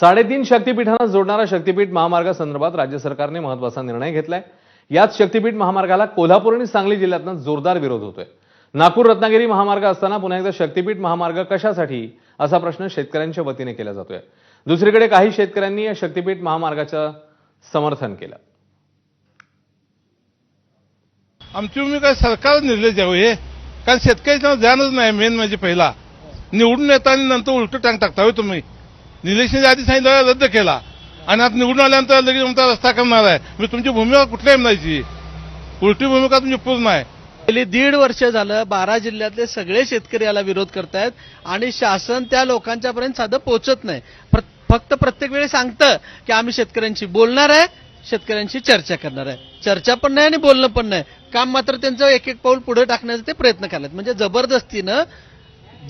साडेतीन शक्तीपीठांना जोडणारा शक्तीपीठ महामार्गासंदर्भात राज्य सरकारने महत्त्वाचा निर्णय घेतलाय. याच शक्तीपीठ महामार्गाला कोल्हापूर आणि सांगली जिल्ह्यातनं जोरदार विरोध होतोय. नागपूर रत्नागिरी महामार्ग असताना पुन्हा एकदा शक्तीपीठ महामार्ग कशासाठी? असा प्रश्न शेतकऱ्यांच्या वतीने केला जातोय. दुसरीकडे काही शेतकऱ्यांनी या शक्तीपीठ महामार्गाचं समर्थन केलं. आमची भूमिका सरकार निर्णय द्यावं हे कारण शेतकऱ्याचं ध्यानच नाही मेन म्हणजे पहिला. निवडून येताना नंतर उलट टँक टाकता होय तुम्ही. इलेक्शनच्या आधी सांगितलं रद्द केला. आणि आता निवडून आल्यानंतर लगेच तुमचा रस्ता करणार आहे. मी तुमची भूमिका कुठल्याही म्हणायची उलटी भूमिका तुमची पूर्ण आहे. गेली दीड वर्ष झालं बारा जिल्ह्यातले सगळे शेतकरी याला विरोध करतायत आणि शासन त्या लोकांच्यापर्यंत साधं पोहोचत नाही. प्र- फक्त प्रत्येक वेळी सांगतं की आम्ही शेतकऱ्यांशी बोलणार आहे शेतकऱ्यांशी चर्चा करणार आहे. चर्चा पण नाही आणि बोलणं पण नाही. काम मात्र त्यांचं एक एक पाऊल पुढे टाकण्याचा ते प्रयत्न करतात. म्हणजे जबरदस्तीनं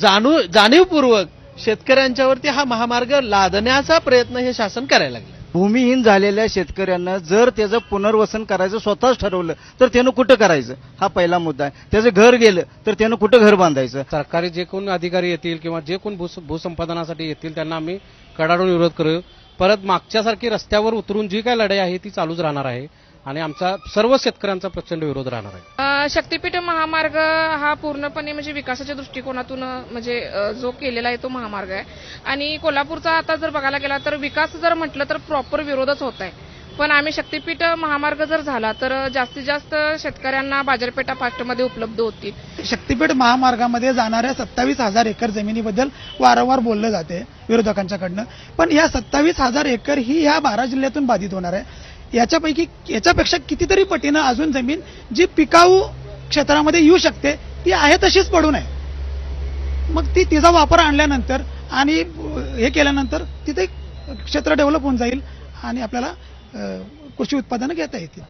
जाणू जाणीवपूर्वक शेतकऱ्यांच्यावरती हा महामार्ग लादण्याचा प्रयत्न हे शासन करायला लागलं. भूमिहीन झालेल्या शेतकऱ्यांना जर त्याचं पुनर्वसन करायचं स्वतःच ठरवलं तर त्यानं कुठं करायचं? हा पहिला मुद्दा आहे. त्याचं घर गेलं तर त्यानं कुठं घर बांधायचं? सरकारी जे कोण अधिकारी येतील किंवा जे कोण भूस भूसंपादनासाठी येतील त्यांना आम्ही कडाडून विरोध करू. परत मागच्यासारखी रस्त्यावर उतरून जी काय लढाई आहे ती चालूच राहणार आहे. आणि आमचा सर्व शेतकऱ्यांचा प्रचंड विरोध राहणार आहे. शक्तीपीठ महामार्ग हा पूर्णपणे म्हणजे विकासाच्या दृष्टिकोनातून म्हणजे जो केलेला आहे तो महामार्ग आहे. आणि कोल्हापूरचा आता जर बघायला गेला तर विकास जर म्हटलं तर प्रॉपर विरोधच होत आहे. पण आम्ही शक्तीपीठ महामार्ग जर झाला तर जास्तीत जास्त शेतकऱ्यांना बाजारपेठा फास्टमध्ये उपलब्ध होतील. शक्तीपीठ महामार्गामध्ये जाणाऱ्या सत्तावीस हजार एकर जमिनीबद्दल वारंवार बोललं जाते विरोधकांच्याकडनं. पण या सत्तावीस हजार एकर ही ह्या बारा जिल्ह्यातून बाधित होणार आहे. याच्यापैकी याच्यापेक्षा कितीतरी पटीनं अजून जमीन जी पिकाऊ क्षेत्रामध्ये येऊ शकते ती आहे तशीच पडू नये. मग ती तिचा वापर आणल्यानंतर आणि हे केल्यानंतर तिथे क्षेत्र डेव्हलप होऊन जाईल आणि आपल्याला कृषी उत्पादनं घेता येतील.